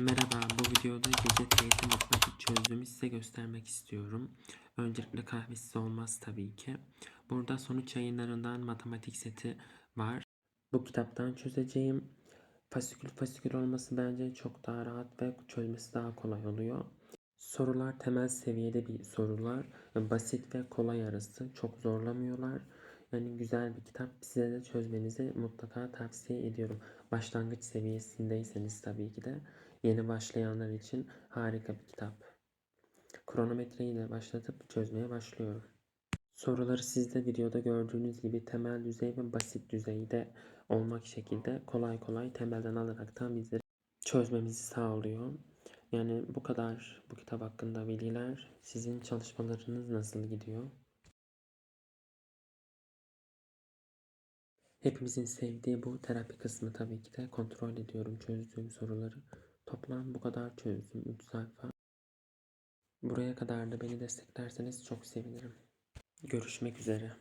Merhaba, bu videoda gece teyze matematik çözdüğümü size göstermek istiyorum. Öncelikle kahvesiz olmaz tabii ki. Burada sonuç yayınlarından matematik seti var. Bu kitaptan çözeceğim. Fasikül fasikül olması bence çok daha rahat ve çözmesi daha kolay oluyor. Sorular temel seviyede bir sorular. Basit ve kolay arası. Çok zorlamıyorlar. Yani güzel bir kitap. Size de çözmenizi mutlaka tavsiye ediyorum. Başlangıç seviyesindeyseniz tabii ki de yeni başlayanlar için harika bir kitap. Kronometreyi de başlatıp çözmeye başlıyorum. Soruları sizde videoda gördüğünüz gibi temel düzey ve basit düzeyde olmak şekilde kolay kolay temelden alaraktan bizleri çözmemizi sağlıyor. Yani bu kadar bu kitap hakkında bilgiler. Sizin çalışmalarınız nasıl gidiyor? Hepimizin sevdiği bu terapi kısmı tabii ki de kontrol ediyorum çözdüğüm soruları. Toplam bu kadar çözdüm 3 sayfa. Buraya kadar da beni desteklerseniz çok sevinirim. Görüşmek üzere.